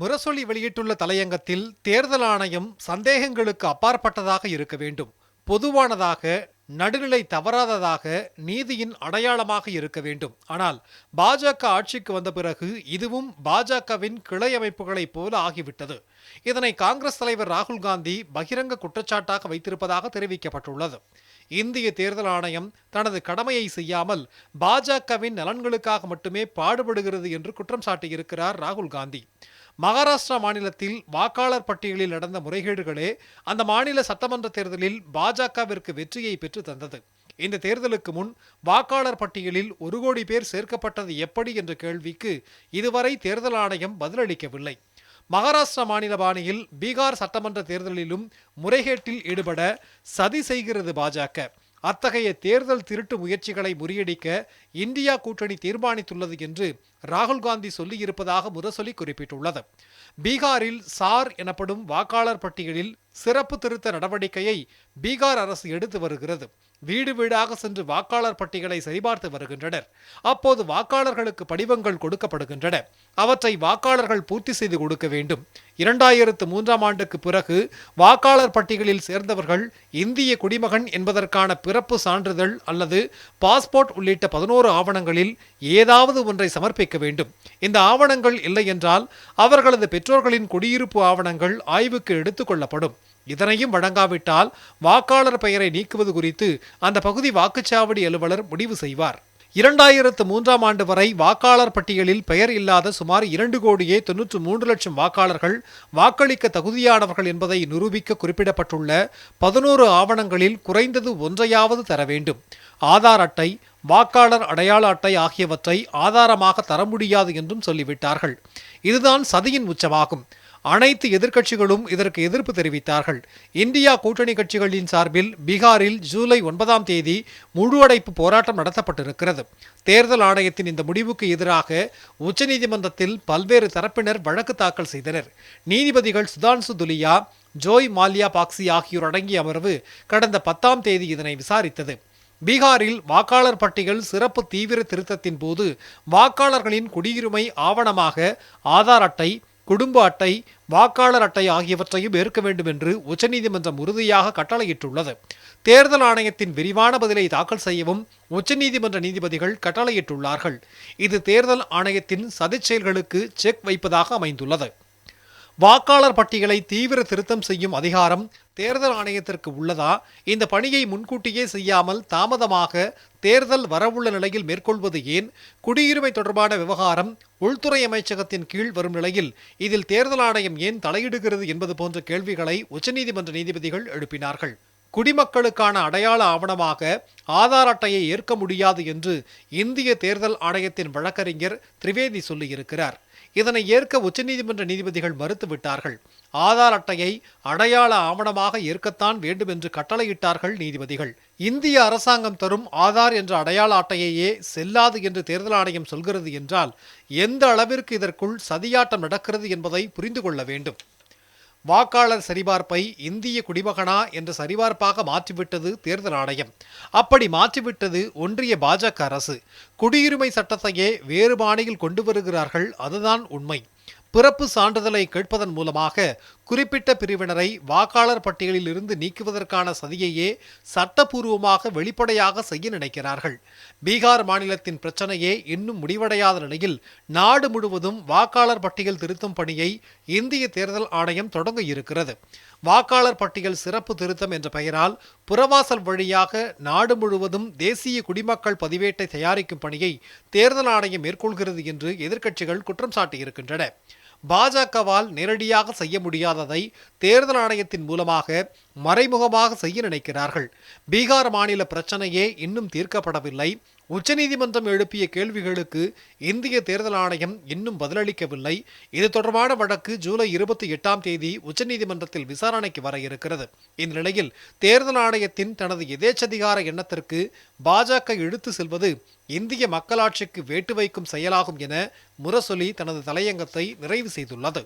முரசொலி வெளியிட்டுள்ள தலையங்கத்தில் தேர்தல் ஆணையம் சந்தேகங்களுக்கு அப்பாற்பட்டதாக இருக்க வேண்டும். பொதுவானதாக நடுநிலை தவறாததாக நீதியின் அடையாளமாக இருக்க வேண்டும். ஆனால் பாஜக ஆட்சிக்கு வந்த பிறகு இதுவும் பாஜகவின் கிளை அமைப்புகளைப் போல ஆகிவிட்டது. இதனை காங்கிரஸ் தலைவர் ராகுல் காந்தி பகிரங்க குற்றச்சாட்டாக வைத்திருப்பதாக தெரிவிக்கப்பட்டுள்ளது. இந்திய தேர்தல் ஆணையம் தனது கடமையை செய்யாமல் பாஜகவின் நலன்களுக்காக மட்டுமே பாடுபடுகிறது என்று குற்றம் சாட்டியிருக்கிறார் ராகுல் காந்தி. மகாராஷ்டிரா மாநிலத்தில் வாக்காளர் பட்டியலில் நடந்த முறைகேடுகளே அந்த மாநில சட்டமன்ற தேர்தலில் பாஜகவிற்கு வெற்றியை பெற்று தந்தது. இந்த தேர்தலுக்கு முன் வாக்காளர் பட்டியலில் ஒரு கோடி பேர் சேர்க்கப்பட்டது எப்படி என்ற கேள்விக்கு இதுவரை தேர்தல் ஆணையம் பதிலளிக்கவில்லை. மகாராஷ்டிரா மாநில பாணியில் பீகார் சட்டமன்ற தேர்தலிலும் முறைகேட்டில் ஈடுபட சதி செய்கிறது பாஜக. அத்தகைய தேர்தல் திருட்டு முயற்சிகளை முறியடிக்க இந்தியா கூட்டணி தீர்மானித்துள்ளது என்று ராகுல் காந்தி சொல்லியிருப்பதாக முரசொலி குறிப்பிட்டுள்ளது. பீகாரில் சார் எனப்படும் வாக்காளர் பட்டியலில் சிறப்பு திருத்த நடவடிக்கையை பீகார் அரசு எடுத்து வருகிறது. வீடு வீடாக சென்று வாக்காளர் பட்டியலை சரிபார்த்து வருகின்றனர். அப்போது வாக்காளர்களுக்கு படிவங்கள் கொடுக்கப்படுகின்றன. அவற்றை வாக்காளர்கள் பூர்த்தி செய்து கொடுக்க வேண்டும். இரண்டாயிரத்து மூன்றாம் ஆண்டுக்கு பிறகு வாக்காளர் பட்டியலில் சேர்ந்தவர்கள் இந்திய குடிமகன் என்பதற்கான பிறப்பு சான்றிதழ் அல்லது பாஸ்போர்ட் உள்ளிட்ட பதினோரு ஆவணங்களில் ஏதாவது ஒன்றை சமர்ப்பிக்க வேண்டும். இந்த ஆவணங்கள் இல்லை என்றால் அவர்களது பெற்றோர்களின் குடியிருப்பு ஆவணங்கள் ஆய்வுக்கு எடுத்துக்கொள்ளப்படும் இதனையும் வழங்காவிட்டால் வாக்காளர் பெயரை நீக்குவது குறித்து அந்த பகுதி வாக்குச்சாவடி அலுவலர் முடிவு செய்வார். இரண்டாயிரத்து மூன்றாம் ஆண்டு வரை வாக்காளர் பட்டியலில் பெயர் இல்லாத சுமார் இரண்டு கோடியே தொன்னூற்று மூன்று லட்சம் வாக்காளர்கள் வாக்களிக்க தகுதியானவர்கள் என்பதை நிரூபிக்க குறிப்பிடப்பட்டுள்ள பதினோரு ஆவணங்களில் குறைந்தது ஒன்றையாவது தர வேண்டும். ஆதார் அட்டை வாக்காளர் அடையாள அட்டை ஆகியவற்றை ஆதாரமாக தர முடியாது என்றும் சொல்லிவிட்டார்கள். இதுதான் சதியின் உச்சமாகும். அனைத்து எதிர்க்கட்சிகளும் இதற்கு எதிர்ப்பு தெரிவித்தார்கள். இந்தியா கூட்டணி கட்சிகளின் சார்பில் பீகாரில் ஜூலை ஒன்பதாம் தேதி முழு அடைப்பு போராட்டம் நடத்தப்பட்டிருக்கிறது. தேர்தல் ஆணையத்தின் இந்த முடிவுக்கு எதிராக உச்சநீதிமன்றத்தில் பல்வேறு தரப்பினர் வழக்கு தாக்கல் செய்தனர். நீதிபதிகள் சுதான்சு துலியா ஜோய் மால்யா பாக்சி ஆகியோர் அடங்கிய அமர்வு கடந்த பத்தாம் தேதி இதனை விசாரித்தது. பீகாரில் வாக்காளர் பட்டியல் சிறப்பு தீவிர திருத்தத்தின் போது வாக்காளர்களின் குடியுரிமை ஆவணமாக ஆதார் அட்டை குடும்ப அட்டை வாக்காளர் அட்டை ஆகியவற்றையும் ஏற்க வேண்டும் என்று உச்சநீதிமன்றம் உறுதியாக கட்டளையிட்டுள்ளது. தேர்தல் ஆணையத்தின் விரிவான பதிலை தாக்கல் செய்யவும் உச்சநீதிமன்ற நீதிபதிகள் கட்டளையிட்டுள்ளார்கள். இது தேர்தல் ஆணையத்தின் சதிச்செயல்களுக்கு செக் வைப்பதாக அமைந்துள்ளது. வாக்காளர் பட்டியலை தீவிர திருத்தம் செய்யும் அதிகாரம் தேர்தல் ஆணையத்திற்கு உள்ளதா? இந்த பணியை முன்கூட்டியே செய்யாமல் தாமதமாக தேர்தல் வரவுள்ள நிலையில் மேற்கொள்வது ஏன்? குடியுரிமை தொடர்பான விவகாரம் உள்துறை அமைச்சகத்தின் கீழ் வரும் நிலையில் இதில் தேர்தல் ஆணையம் ஏன் தலையிடுகிறது என்பது போன்ற கேள்விகளை உச்சநீதிமன்ற நீதிபதிகள் எழுப்பினார்கள். குடிமக்களுக்கான அடையாள ஆவணமாக ஆதார் அட்டையை ஏற்க முடியாது என்று இந்திய தேர்தல் ஆணையத்தின் வழக்கறிஞர் திரிவேதி சொல்லியிருக்கிறார். இதனை ஏற்க உச்சநீதிமன்ற நீதிபதிகள் மறுத்துவிட்டார்கள். ஆதார் அட்டையை அடையாள ஆவணமாக ஏற்கத்தான் வேண்டும் என்று கட்டளையிட்டார்கள் நீதிபதிகள். இந்திய அரசாங்கம் தரும் ஆதார் என்ற அடையாள அட்டையையே செல்லாது என்று தேர்தல் ஆணையம் சொல்கிறது என்றால் எந்த அளவிற்கு இதற்குள் சதியாட்டம் நடக்கிறது என்பதை புரிந்து கொள்ள வேண்டும். வாக்காளர் சரிபார்ப்பை இந்திய குடிமகனா என்ற சரிபார்ப்பாக மாற்றிவிட்டது தேர்தல் ஆணையம். அப்படி மாற்றிவிட்டது ஒன்றிய பாஜக அரசு. குடியுரிமை சட்டத்தையே வேறு பாணியில் கொண்டு வருகிறார்கள் அதுதான் உண்மை. பிறப்பு சான்றிதழை கேட்பதன் மூலமாக குறிப்பிட்ட பிரிவினரை வாக்காளர் பட்டியலில் இருந்து நீக்குவதற்கான சதியையே சட்டப்பூர்வமாக வெளிப்படையாக செய்ய நினைக்கிறார்கள். பீகார் மாநிலத்தின் பிரச்சனையே இன்னும் முடிவடையாத நிலையில் நாடு முழுவதும் வாக்காளர் பட்டியல் திருத்தும் பணியை இந்திய தேர்தல் ஆணையம் தொடங்க இருக்கிறது. வாக்காளர் பட்டியல் சிறப்பு திருத்தம் என்ற பெயரால் புறவாசல் வழியாக நாடு முழுவதும் தேசிய குடிமக்கள் பதிவேட்டை தயாரிக்கும் பணியை தேர்தல் ஆணையம் மேற்கொள்கிறது என்று எதிர்க்கட்சிகள் குற்றம் சாட்டியிருக்கின்றன. பாஜகவால் நேரடியாக செய்ய முடியாததை தேர்தல் ஆணையத்தின் மூலமாக மறைமுகமாக செய்ய நினைக்கிறார்கள். பீகார் மாநில பிரச்சனையே இன்னும் தீர்க்கப்படவில்லை. உச்சநீதிமன்றம் எழுப்பிய கேள்விகளுக்கு இந்திய தேர்தல் ஆணையம் இன்னும் பதிலளிக்கவில்லை. இது தொடர்பான வழக்கு ஜூலை இருபத்தி எட்டாம் தேதி உச்சநீதிமன்றத்தில் விசாரணைக்கு வர இருக்கிறது. இந்நிலையில் தேர்தல் ஆணையத்தின் தனது எதேச்சதிகார எண்ணத்திற்கு பாஜக இழுத்து செல்வது இந்திய மக்களாட்சிக்கு வேட்டு வைக்கும் செயலாகும் என முரசொலி தனது தலையங்கத்தை நிறைவு செய்துள்ளது.